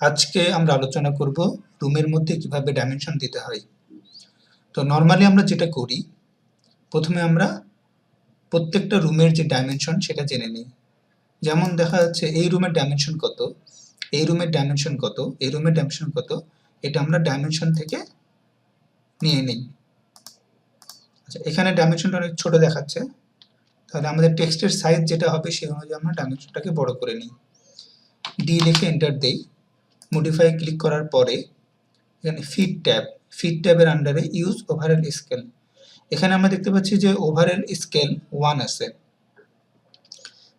আজকে আমরা আলোচনা করব রুমের মধ্যে কীভাবে ডাইমেনশন দিতে হয়। তো নর্মালি আমরা যেটা করি, প্রথমে আমরা প্রত্যেকটা রুমের যে ডাইমেনশন সেটা জেনে নিই। যেমন দেখা যাচ্ছে, এই রুমের ডাইমেনশন কত, এই রুমের ডাইমেনশন কত, এই রুমের ডাইমেনশন কত, এটা আমরা ডাইমেনশন থেকে নিয়ে নিই। আচ্ছা এখানে ডাইমেনশনটা অনেক ছোট দেখাচ্ছে। তাহলে আমাদের টেক্সটের সাইজ যেটা হবে, সেই অনুযায়ী আমরা ডাইমেনশনটাকে বড় করে নিই। ডি লিখে এন্টার দেই। মডিফাই ক্লিক করার পরে, এখানে ফিট ট্যাব ফিট ট্যাবের আন্ডারে ইউজ ওভারঅল স্কেল এখানে আমরা দেখতে পাচ্ছি যে ওভারঅল স্কেল ওয়ান আছে।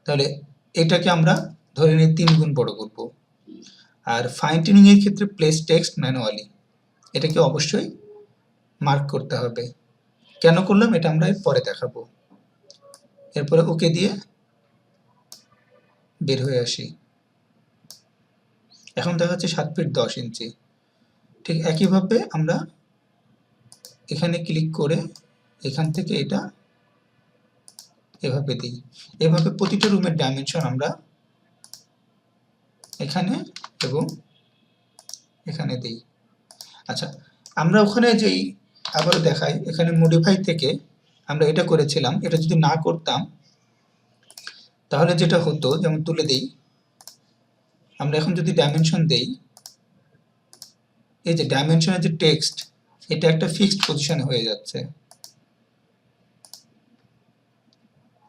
তাহলে এটাকে আমরা ধরে নিয়ে তিন গুণ বড় করব। আর ফাইন এর ক্ষেত্রে প্লেস টেক্সট ম্যানুয়ালি এটাকে অবশ্যই মার্ক করতে হবে। কেন করলাম? এটা আমরা পরে দেখাবো। এরপরে ওকে দিয়ে বের হয়ে আসি। এখন দেখা যাচ্ছে সাত ফিট দশ ইঞ্চি ঠিক একইভাবে আমরা এখানে ক্লিক করে এখান থেকে এটা এভাবে দিই। এভাবে প্রতিটা রুমের ডাইমেনশন আমরা এখানে এবং এখানে দিই। আচ্ছা আমরা ওখানে যেই আবার দেখাই, এখানে মডিফাই থেকে আমরা এটা করেছিলাম। এটা যদি না করতাম, তাহলে যেটা হতো, যেমন তুলে দিই আমরা এখন যদি ডাইমেনশন দেই, এই যে ডাইমেনশনের যে টেক্সট এটা একটা ফিক্সড পজিশনে হয়ে যাচ্ছে।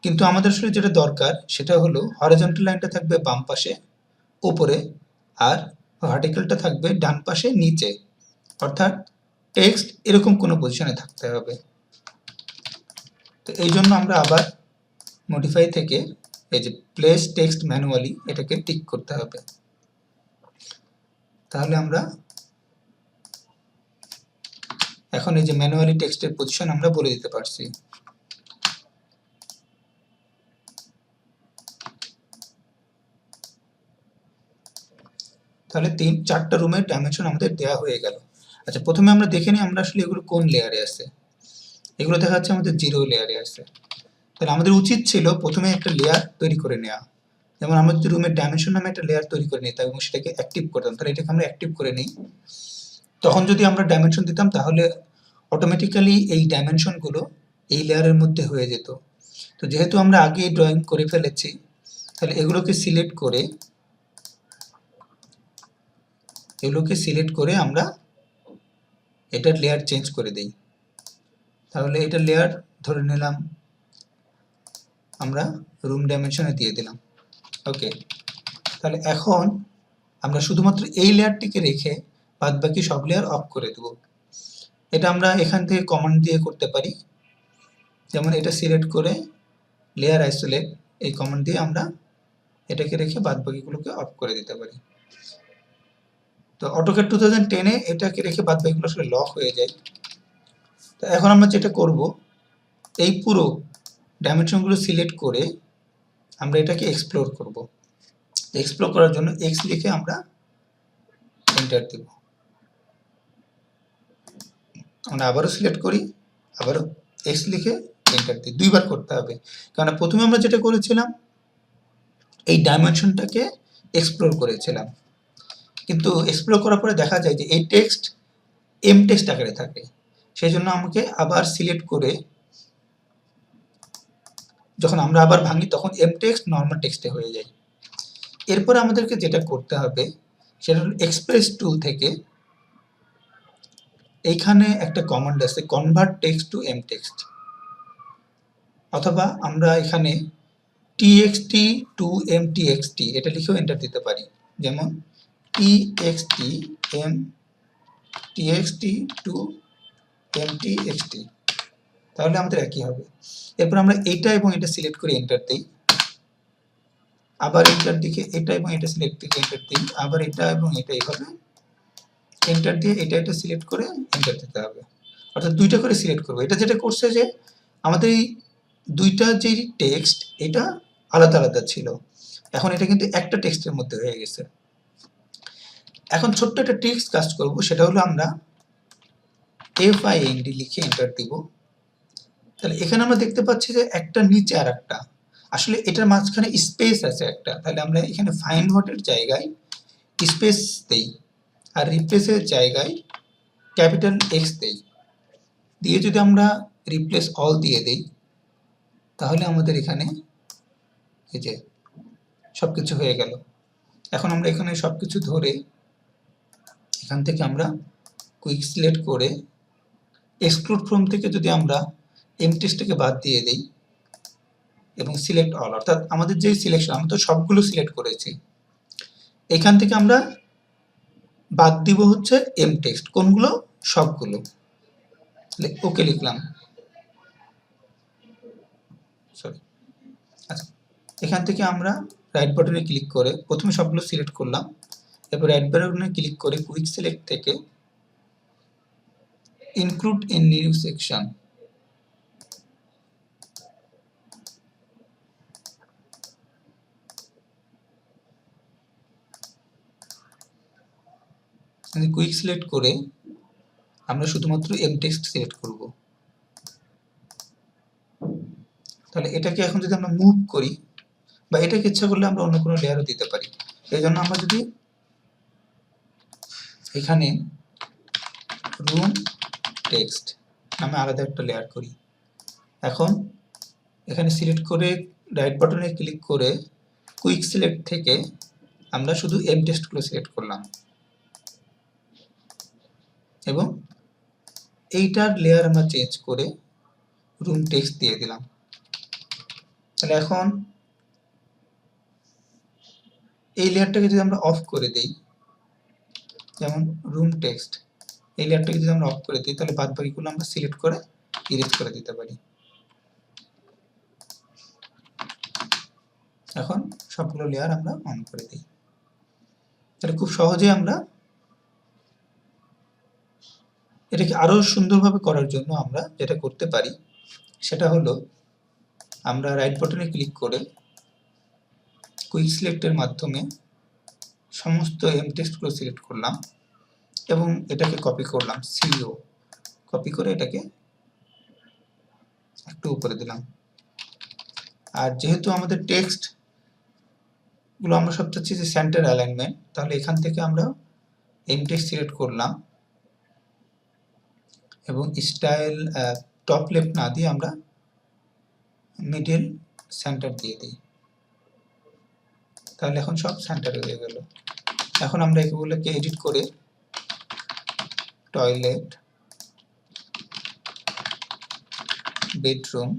কিন্তু আমাদের আসলে যেটা দরকার, সেটা হলো হরিজন্টাল লাইনটা থাকবে বাম পাশে, উপরে, আর ভার্টিক্যালটা থাকবে ডান পাশে, নিচে। অর্থাৎ টেক্সট এরকম কোনো পজিশনে থাকতে হবে। তো এই জন্য আমরা আবার মডিফাই থেকে এই যে প্লেস টেক্সট ম্যানুয়ালি এটাকে টিক করতে হবে। তাহলে আমরা এখন এই যে ম্যানুয়ালি টেক্সটের পজিশন আমরা বলে দিতে পারছি। তাহলে তিন, চারটা রুমের ডাইমেনশন আমাদের দেওয়া হয়ে গেল। আচ্ছা প্রথমে আমরা দেখে নিই আমরা আসলে এগুলো কোন লেয়ারে আছে। এগুলো দেখা যাচ্ছে আমাদের জিরো লেয়ারে আছে। তাহলে আমাদের উচিত ছিল প্রথমে একটা লেয়ার তৈরি করে নেওয়া। যেমন আমরা যদি রুমের ডাইমেনশন নামে একটা লেয়ার তৈরি করে নিতাম এবং সেটাকে অ্যাক্টিভ করতাম তাহলে এটাকে আমরা অ্যাক্টিভ করে নিই। তখন যদি আমরা ডাইমেনশন দিতাম, তাহলে অটোমেটিক্যালি এই ডাইমেনশনগুলো এই লেয়ারের মধ্যে হয়ে যেত। তো যেহেতু আমরা আগে ড্রয়িং করে ফেলেছি, তাহলে এগুলোকে সিলেক্ট করে, এগুলোকে সিলেক্ট করে আমরা এটার লেয়ার চেঞ্জ করে দিই। তাহলে এটা লেয়ার ধরে নিলাম, আমরা রুম ডাইমেনশনে দিয়ে দিলাম। ওকে তাহলে এখন আমরা শুধুমাত্র এই লেয়ারটিকে রেখে বাদ বাকি সব লেয়ার অফ করে দেব। এটা আমরা এখান থেকে কমান্ড দিয়ে করতে পারি। যেমন এটা সিলেক্ট করে লেয়ার আইসোলেট এই কমান্ড দিয়ে আমরা এটাকে রেখে বাদ বাকিগুলোকে অফ করে দিতে পারি। তো অটোকেট টু থাউজেন্ড টেনে এটাকে রেখে বাদ বাকিগুলো আসলে লক হয়ে যায়। তো এখন আমরা যেটা করব, এই পুরো ডাইমেনশনগুলো সিলেক্ট করে আমরা এটাকে এক্সপ্লোর করব। এক্সপ্লোর করার জন্য এক্স লিখে আমরা এন্টার দেব। আমরা আবারও সিলেক্ট করি, আবারও এক্স লিখে এন্টার দিই। দুইবার করতে হবে। কারণ প্রথমে আমরা যেটা করেছিলাম, এই ডাইমেনশনটাকে এক্সপ্লোর করেছিলাম। কিন্তু এক্সপ্লোর করার পরে দেখা যায় যে এই টেক্সট এম টেক্সট আকারে থাকে। সেই জন্য আমাকে আবার সিলেক্ট করে যখন আমরা আবার ভাঙি, তখন এম টেক্সট নর্মাল টেক্সটে হয়ে যায়। এরপরে আমাদেরকে যেটা করতে হবে, সেটা হলো এক্সপ্রেস টুল থেকে এইখানে একটা কমান্ড আছে convert text to M text অথবা আমরা এখানে টিএক্সটি টু এম টিএক্সটি এটা লিখেও এন্টার দিতে পারি। যেমন TXT M TXT to M TXT তাহলে আমাদের একই হবে। এরপর আমরা এইটা এবং এটা সিলেক্ট করে এন্টার দিই। আবার এন্টার দিকে এটা এবং এটা সিলেক্ট দিকে এন্টার দিই। আবার এটা এবং এটা এইভাবে এন্টার দিয়ে এটা এটা সিলেক্ট করে এন্টার দিতে হবে। অর্থাৎ দুইটা করে সিলেক্ট করব। এটা যেটা করছে যে আমাদের এই দুইটা যে টেক্সট এটা আলাদা আলাদা ছিল। এখন এটা কিন্তু একটা টেক্সটের মধ্যে হয়ে গেছে। এখন ছোট্ট একটা টেক্সট কাজ করব। সেটা হলো আমরা এফ আই এন ডি লিখে এন্টার দিব। তাহলে এখানে আমরা দেখতে পাচ্ছি যে একটা নিচে আর একটা। আসলে এটার মাঝখানে স্পেস আছে একটা। তাহলে আমরা এখানে ফাইন ওয়াটের জায়গায় স্পেস দেই আর রিপ্লেসের জায়গায় ক্যাপিটাল এক্স দেই। দিয়ে যদি আমরা রিপ্লেস অল দিয়ে দেই, তাহলে আমাদের এখানে এই যে সব কিছু হয়ে গেল। এখন আমরা এখানে সব কিছু ধরে এখান থেকে আমরা কুইক সিলেক্ট করে এক্সক্লুড ফ্রম থেকে যদি আমরা এমটিসটাকে বাদ দিয়ে দেই এবং সিলেক্ট অল অর্থাৎ আমাদের যে সিলেকশন আমরা তো সবগুলো সিলেক্ট করেছি। এখান থেকে আমরা বাদ দিব হচ্ছে এম টেক্সট কোনগুলো? সবগুলো। ওকে লিখলাম। সরি আচ্ছা এখান থেকে আমরা রাইট বাটনে ক্লিক করে প্রথমে সবগুলো সিলেক্ট করলাম। এরপর রাইট বাটনে ক্লিক করে কুইক সিলেক্ট থেকে include in new section quick select করে আমরা শুধুমাত্র এম টেক্সট সিলেক্ট করব। তাহলে এটাকে এখন যদি আমরা মুভ করি, বা এটাকে ইচ্ছা করলে আমরা অন্য কোনো লেয়ারও দিতে পারি। এই জন্য আমরা যদি এখানে রুম টেক্সট নামে আলাদা একটা লেয়ার করি। এখন এখানে সিলেক্ট করে রাইট বাটনে ক্লিক করে কুইক সিলেক্ট থেকে আমরা শুধু এম টেক্সটগুলো সিলেক্ট করলাম। এবং এইটার লেয়ার আমরা চেঞ্জ করে রুম টেক্সট দিয়ে দিলাম। তাহলে এখন এই লেয়ারটাকে যদি আমরা অফ করে দেই, যেমন রুম টেক্সট এই লেয়ারটাকে যদি আমরা অফ করে দিই, তাহলে বাদ বাকিগুলো আমরা সিলেক্ট করে ইরেজ করে দিতে পারি। এখন সবগুলো লেয়ার আমরা অন করে দিই। তাহলে খুব সহজে আমরা এটাকে আরও সুন্দরভাবে করার জন্য আমরা যেটা করতে পারি, সেটা হলো আমরা রাইট বাটনে ক্লিক করে কুইক সিলেক্টের মাধ্যমে সমস্ত এম টেক্সটগুলো সিলেক্ট করলাম এবং এটাকে কপি করলাম সিও কপি করে এটাকে একটু উপরে দিলাম। আর যেহেতু আমাদের টেক্সটগুলো আমরা সব চাচ্ছি যে সেন্টার অ্যালাইনমেন্ট তাহলে এখান থেকে আমরা এম টেক্সট সিলেক্ট করলাম। এবং স্টাইল টপ লেফট না দিয়ে আমরা মিডল সেন্টার দিয়ে দিই। তাহলে এখন সব সেন্টার হয়ে গেল। এখন আমরা এগুলোকে এডিট করে toilet bedroom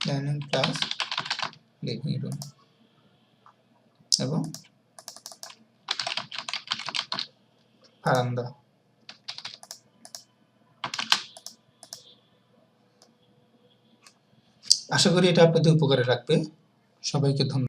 dining plus living room এবং বারান্দা আশা করি এটা আপনাদের উপকারে রাখবে। সবাইকে ধন্যবাদ।